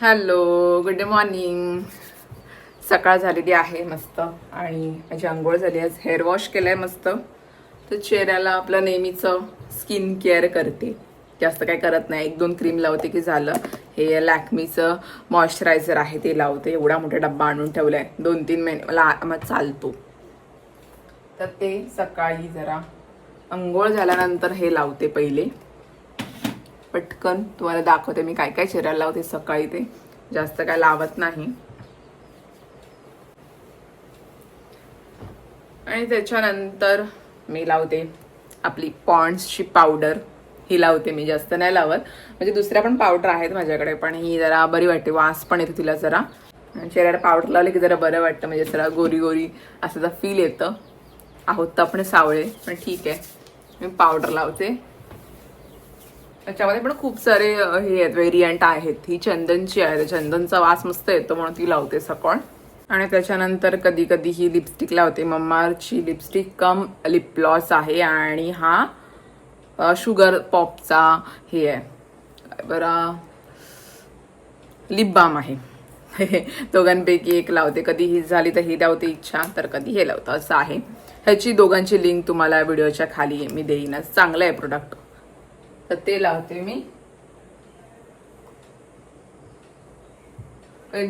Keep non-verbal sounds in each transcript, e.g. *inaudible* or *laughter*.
Hello good morning सकाळ झालेली आहे मस्त. आणि माझी आंघोळ झाली आज हेअर वॉश केलंय मस्त. तर चेहऱ्याला आपलं नेहमीचं स्किन केअर करते. जास्त काय करत नाही. एक दोन क्रीम लावते की झालं. हे लॅक्मीचं मॉइश्चरायझर आहे ते लावते. एवढा मोठा डब्बा आणून ठेवलाय. दोन तीन महिने मला आरामात चालतो. तर ते सकाळी जरा आंघोळ झाल्यानंतर हे लावते पहिले. पटकन तुम्हाला दाखवते मी काय काय चेहऱ्याला लावते सकाळी ते. जास्त काय लावत नाही. आणि त्याच्यानंतर मी लावते आपली पॉन्ड्सची पावडर. ही लावते मी जास्त नाही लावत. म्हणजे दुसऱ्या पण पावडर आहेत माझ्याकडे पण ही जरा बरी वाटते वास पण येतो तिला जरा. चेहऱ्याला पावडर लावली की जरा बरं वाटतं म्हणजे जरा गोरी गोरी असं जरा फील येतं. आहोत तर आपण सावळे पण ठीक आहे. मी पावडर लावते. त्याच्यामध्ये पण खूप सारे हे आहेत वेरियंट आहेत. ही चंदनची आहे. चंदनचा वास मस्त येतो म्हणून ती लावते सकाळ. आणि त्याच्यानंतर कधी कधी ही लिपस्टिक लावते. मम्माची लिपस्टिक कम लिप लॉस आहे आणि हा शुगर पॉपचा हे आहे. बरं लिप बाम आहे. *laughs* दोघांपैकी एक लावते. कधी ही झाली तर ही लावते इच्छा तर कधी हे लावतं असं आहे. ह्याची दोघांची लिंक तुम्हाला व्हिडिओच्या खाली मी देईनच चांगलं आहे प्रोडक्ट तर ते लावते मी.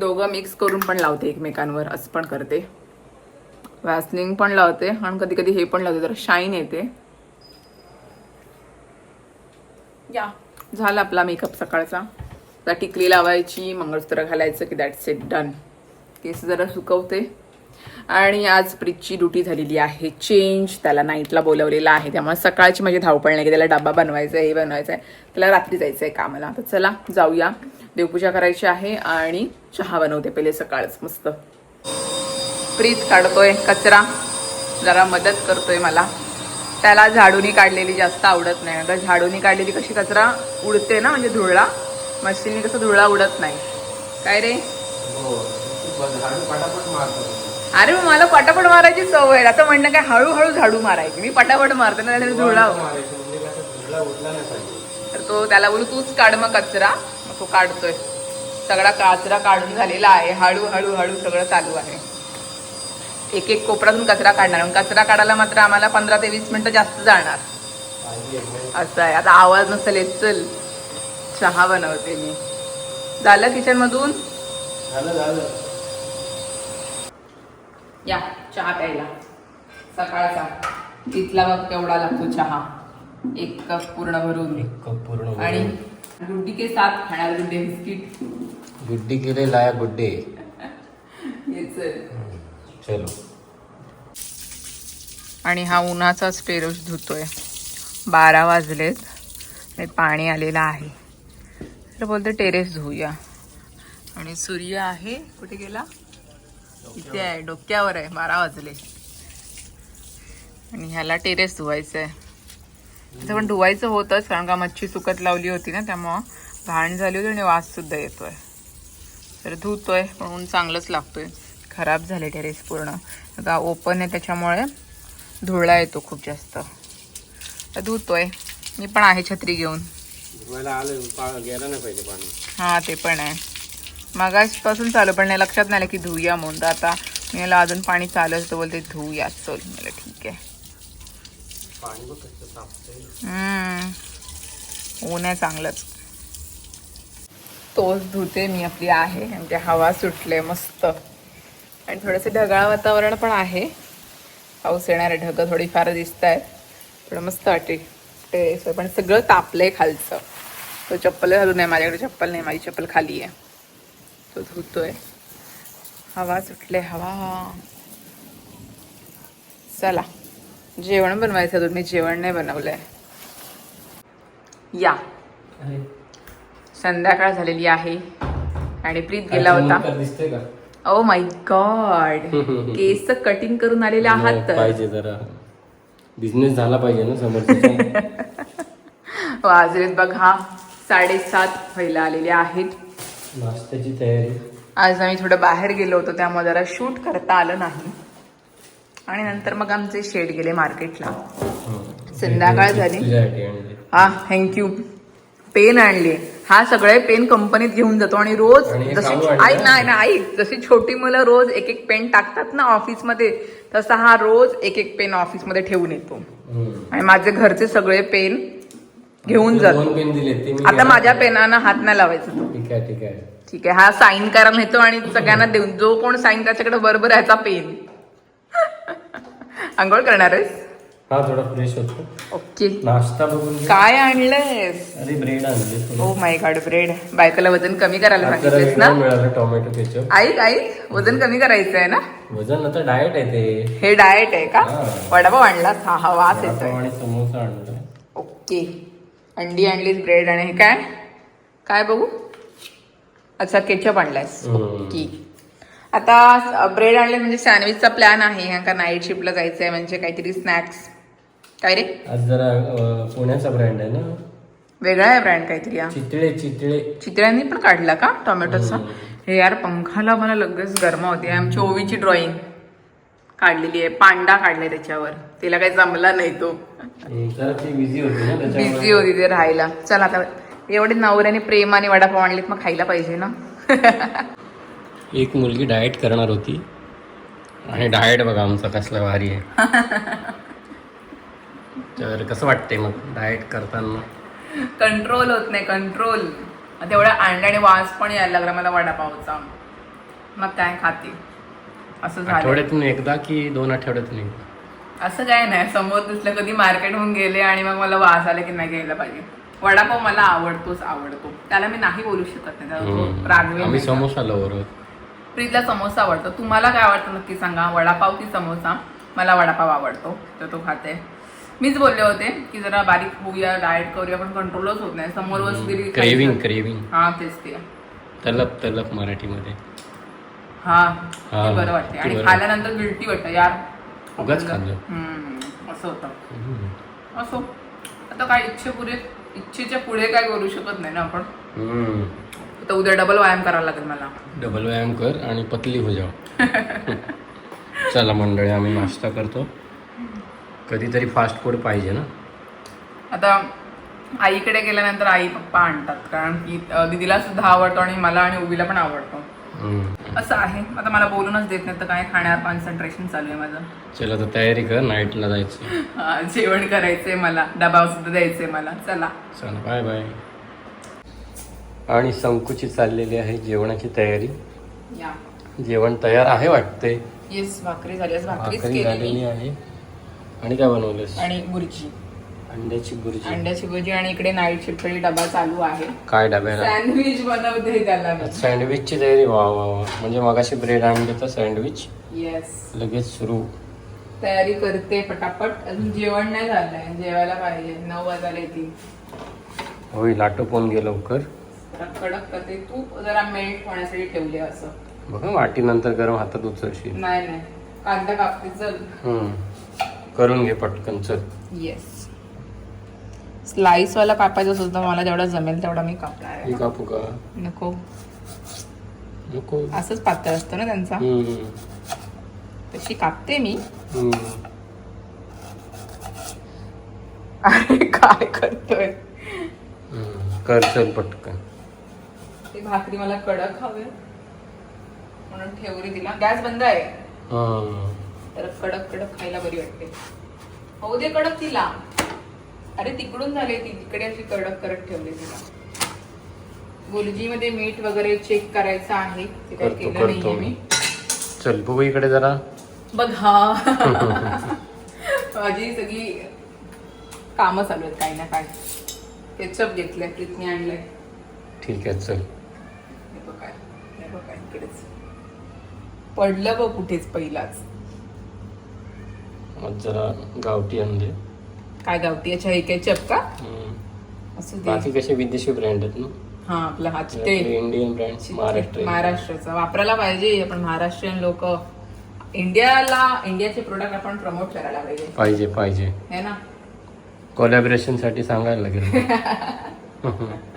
दोघं मिक्स करून पण लावते एकमेकांवर असं पण करते. वॅसलिंग पण लावते आणि कधी कधी हे पण लावते तर शाईन येते. या. झाला आपला मेकअप सकाळचा. टिकली लावायची मंगळसूत्र घालायचं की दॅट्स इट डन केस जरा सुकवते. आणि आज प्रीतची ड्युटी झालेली आहे चेंज. त्याला नाईटला बोलवलेलं आहे. त्यामुळे सकाळची माझी धावपळ नाही की त्याला डबा बनवायचा आहे हे बनवायचं आहे त्याला रात्री जायचं आहे कामाला. तर चला जाऊया. देवपूजा करायची आहे आणि चहा बनवते पहिले सकाळच. मस्त. प्रीत काढतोय कचरा. जरा मदत करतोय मला. त्याला झाडूनी काढलेली जास्त आवडत नाही. आता झाडूनी काढलेली कशी कचरा उडते ना म्हणजे धुळला. मशीननी कसं धुळा उडत नाही. काय रे? अरे मग मला पटापट मारायची सवय आहे. आता म्हणणं काय हळूहळू झाडू मारायची. मी पटापट मारते ना त्याला धुळा म्हणजे तर तो त्याला बोलू तूच काढ मग कचरा. मग तो काढतोय. सगळा कचरा काढून झालेला आहे. हळू हळू हळू सगळं चालू आहे. एक एक कोपऱ्यातून कचरा काढणार. कचरा काढायला मात्र आम्हाला पंधरा ते वीस मिनिटं जास्त जाणार. म्हणजे असं आहे. आता आवाज नसेल येत चल. चहा बनवते मी. झालं किचन मधून? झालं झालं. या चहा प्यायला. सकाळचा. तिथला बघ केवढा लागतो चहा. एक कप पूर्ण भरून. एक कप पूर्ण आणि गुड्डी के साथ खाणार गुड्डे बिस्किट. गुड्डी केले लाया गुड्डे. *laughs* हे चल. चलो. आणि हा उन्हाचाच टेरेस धुतोय. बारा वाजलेत. आणि पाणी आलेलं आहे. तर बोलते टेरेस धुऊया. आणि सूर्य आहे. कुठे गेला? इथे आहे डोक्यावर आहे बारा वाजले. आणि ह्याला टेरेस धुवायचं आहे इथं पण धुवायचं होतंच कारण का मच्छी सुकत लावली होती ना त्यामुळं घाण झाली होती आणि वास सुद्धा येतोय. तर धुतोय पण ऊन चांगलंच लागतोय. खराब झाले टेरेस पूर्ण. आता ओपन आहे त्याच्यामुळे धुळा येतो खूप जास्त. तर धुतोय. मी पण आहे छत्री घेऊन. धुवायला आलं पा गेला नाही पाहिजे पाणी. हा ते पण आहे. मगाचपासून चालू पण नाही लक्षात नाही आलं की धुऊया म्हणून तर आता मी याला अजून पाणी चालू असतं बोलते धुऊया. चल मला ठीक आहे. ऊन आहे चांगलंच. तोच धुते मी आपली आहे. ते हवा सुटले मस्त. आणि थोडंसं ढगाळ वातावरण पण आहे. पाऊस येणारे ढगं थोडीफार दिसत आहेत. थोडं मस्त वाटते टेरेस पण सगळं तापलंय खालचं. तो चप्पल घालून नाही माझ्याकडे चप्पल नाही माझी चप्पल खाली आहे. तो धुतोय. हवा सुटले हवा. चला. जेवण बनवायचं अजून मी जेवण नाही बनवलंय. या. संध्याकाळ झालेली आहे. आणि प्रीत गेला होता. Oh my God case cutting करून आलेले आहात नाही, तर. पाहिजे जरा. बिझनेस झाला पाहिजे ना समोरचा *laughs* वाजलेत बघा. साडेसात व्हायला आलेले आहेत. नाश्त्याची तयारी. आज आम्ही थोडं बाहेर गेलो होतो त्यामुळे जरा शूट करता आलं नाही. आणि नंतर मग आमचे शेड गेले मार्केटला. संध्याकाळ झाली. हा थँक्यू पेन आणली. हा सगळे पेन कंपनीत घेऊन जातो आणि रोज जशी. आई नाही ना आई जशी छोटी मुलं रोज एक एक पेन टाकतात ना ऑफिसमध्ये तसा हा रोज एक एक पेन ऑफिसमध्ये ठेवून येतो. आणि माझे घरचे सगळे पेन घेऊन जातो दोन पेन दिले ते मी आता. माझ्या पेनानं हात नाही लावायचा तो. ठीक आहे ठीक आहे. ठीक आहे हा साईन करायला नेतो आणि सगळ्यांना देऊन. जो कोण साईन त्याच्याकडे बरोबर याचा पेन *laughs* आंघोळ करणार आहेस? हा थोडा फ्रेश होतो. ओके. नाश्ता बघून घे. काय आणलंयस अरे ब्रेड आणले ओ माय गॉड ब्रेड बायकोला वजन कमी करायला आज जरा सांगितलेस ना? वेगळं मिळालं टोमॅटो केचप आई आई वजन कमी करायचं आहे ना? वजन आता डाएट आहे ते. हे डाएट आहे का? हा. वडापाव आणला हा हा वास येतोय. वडापाव आणि समोसा आणलाय ओके. अंडी आणलीस ब्रेड आणि हे काय? काय बघू? अच्छा केचप आणलायस. ओके. आता ब्रेड आणले म्हणजे सँडविचचा प्लॅन आहे का नाईट शिफ्टला जायचं आहे म्हणजे काहीतरी स्नॅक्स काय रे? आज जरा पुण्याचा ब्रँड आहे ना? वेगळा आहे ब्रँड काहीतरी चितळे चितळे. चित्र्यांनी पण काढला का टोमॅटोचा हे यार पंखाला मला लगेच गरमा होती. आमची ओवीची ड्रॉइंग काढलेली आहे पांडा काढलाय त्याच्यावर. तिला काही जमला नाही तो. बिझी होती होती ते राहायला. चल आता एवढे नवऱ्याने प्रेमाने वडापाव आणलीत मग खायला पाहिजे ना? एक मुलगी डाएट करणार होती. आणि डाएट बघा आमचा कसला भारी आहे. तर कसं वाटतंय मग डाएट करताना? कंट्रोल होत नाही कंट्रोल तेवढ्या अंड्याने वास पण यायला लागला मला वडापावचा. मग काय खाते? असं झालं आठवड्यातून एकदा की दोन आठवड्यातून एकदा? असं काय नाही समोर दिसलं कधी मार्केटहून गेले आणि मग मला वास आले की नाही घ्यायला पाहिजे. वडापाव मला आवडतोच आवडतो. त्याला मी नाही बोलू शकत नाही त्याला तो हम्म. रागवेल आम्ही नाही का? समोसा लवर प्रीतला समोसा आवडतो. तुम्हाला काय आवडतं नक्की सांगा. वडापाव की समोसा? मला वडापाव आवडतो तर तो खाते. मीच बोलले होते की जरा बारीक होऊया डाएट करूया पण कंट्रोलच होत नाही. समोर वस्तू दिली क्रेविंग क्रेविंग हा तेच ते. तलप तलप मराठीमध्ये. हा हा, ते बरं वाटते ते आणि बरं. खाल्ल्यानंतर गिल्टी वाटतं यार. उगाच खाल्लं. हम्म, असं होतं. हम्म. असो. आता काय इच्छे पुढे इच्छेच्या पुढे काय करू शकत नाही ना आपण? हम्म. तर उद्या डबल व्यायाम करावा लागेल मला. डबल व्यायाम कर आणि पतली हो जाओ चला मंडळी आम्ही नाश्ता करतो. कधीतरी फास्ट फूड पाहिजे ना? आता आईकडे गेल्यानंतर आई पप्पा आणतात. कारण की अ, दीदीला सुद्धा आवडतो आणि मला आणि उवीला पण आवडतो. असं आहे. आता मला बोलूनच देत नाही तर काय खाण्यावर कॉन्सन्ट्रेशन चालू आहे माझं. चला तर तयारी कर नाईटला जायचं. हा, जेवण करायचंय मला. डबा सुद्धा द्यायचंय मला. चला. चला बाय बाय आणि संकुची चाललेली आहे जेवणाची तयारी. या. जेवण तयार आहे वाटते येस भाकरी झाली. आज भाकरीच भाकरी झालेली आहे. आणि काय बनवलंस आणि बुर्जी. अंड्याची भुर्जी. अंड्याची भुर्जी आणि इकडे नाईट शिफ्ट डबा चालू आहे. काय डब्याला सँडविच बनवते त्याला मी. सँडविचची तयारी वा वा वा. म्हणजे मगाशी ब्रेड आणले तर सँडविच येस लगेच सुरू. तयारी करते पटापट. अजून जेवण नाही झालंय. जेवायला पाहिजे. नऊ वाजायला येतील. होईल आटोपून गे लवकर. जरा कडक करते. तूप जरा मेल्ट होण्यासाठी ठेवले असं. बघा वाटीनंतर गरम हातात उचलशील. नाही नाही. कांदा कापते चल. हम्म. करून घे पटकन चल. येस स्लाइस वाला कापायचं सुद्धा मला जेवढा जमेल तेवढा मी कापणार ही कापू का? नको. नको. असंच पातळ असतो ना त्यांचा? हम्म. तशी कापते मी. हम्म. अरे काय करतोय? हम्म. कर चल पटकन. ती भाकरी मला कडक हवे. म्हणून ठेवली तिला. गॅस बंद आहे. तर कडक कडक खायला बरी वाटते. होऊ दे कडक तिला. अरे तिकडून झाले ती तिकडे अशी कडक करत ठेवली तिला. गुलजी मध्ये मीठ वगैरे चेक करायचं आहे ते काही करतो केलं करतो नाहीये मी. चल बघू इकडे जरा. बघा *laughs* माझी सगळी कामं चालू आहेत काही ना काय केचप घेतलंय प्रीतने आणलंय. ठीक आहे चल. हे बघ हे बघ इकडेच. पडलं बघ कुठेच पहिलाच. आज जरा गावठी आणले काय गावठी अच्छा हे केचप का हम्म. असू दे. बाकी कसे विदेशी ब्रँड आहेत ना? हा आपला हा चिते इंडियन ब्रँड महाराष्ट्र महाराष्ट्राचा. वापरायला पाहिजे. आपण महाराष्ट्रीयन लोक. इंडियाला इंडियाचे प्रोडक्ट आपण प्रमोट करायला पाहिजे. पाहिजे पाहिजे. है ना? कोलॅबरेशनसाठी सांगायला लागेल. *laughs*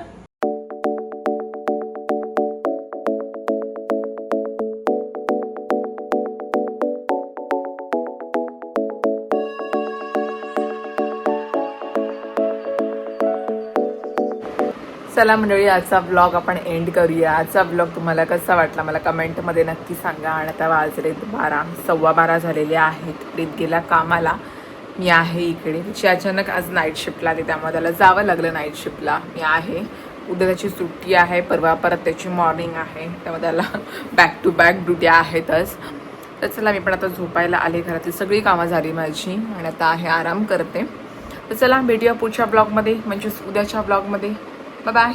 चला मंडळी आजचा ब्लॉग आपण एंड करूया. आजचा ब्लॉग तुम्हाला कसा वाटला मला कमेंटमध्ये नक्की सांगा. आणि आता वाजले बारा सव्वा बारा झालेले आहेत. प्रीत गेला कामाला. मी आहे इकडे. तिची अचानक आज नाईट शिफ्टला आली त्यामुळे त्याला जावं लागलं नाईट शिफ्टला मी आहे. उद्या त्याची सुट्टी आहे परवा परत त्याची मॉर्निंग आहे. त्यामुळे त्याला बॅक टू बॅक ड्युटी आहेतच. तर चला मी पण आता झोपायला आले घरातली सगळी कामं झाली माझी. आणि आता आहे आराम करते. तर चला भेटूया पुढच्या ब्लॉगमध्ये म्हणजेच उद्याच्या ब्लॉगमध्ये बाय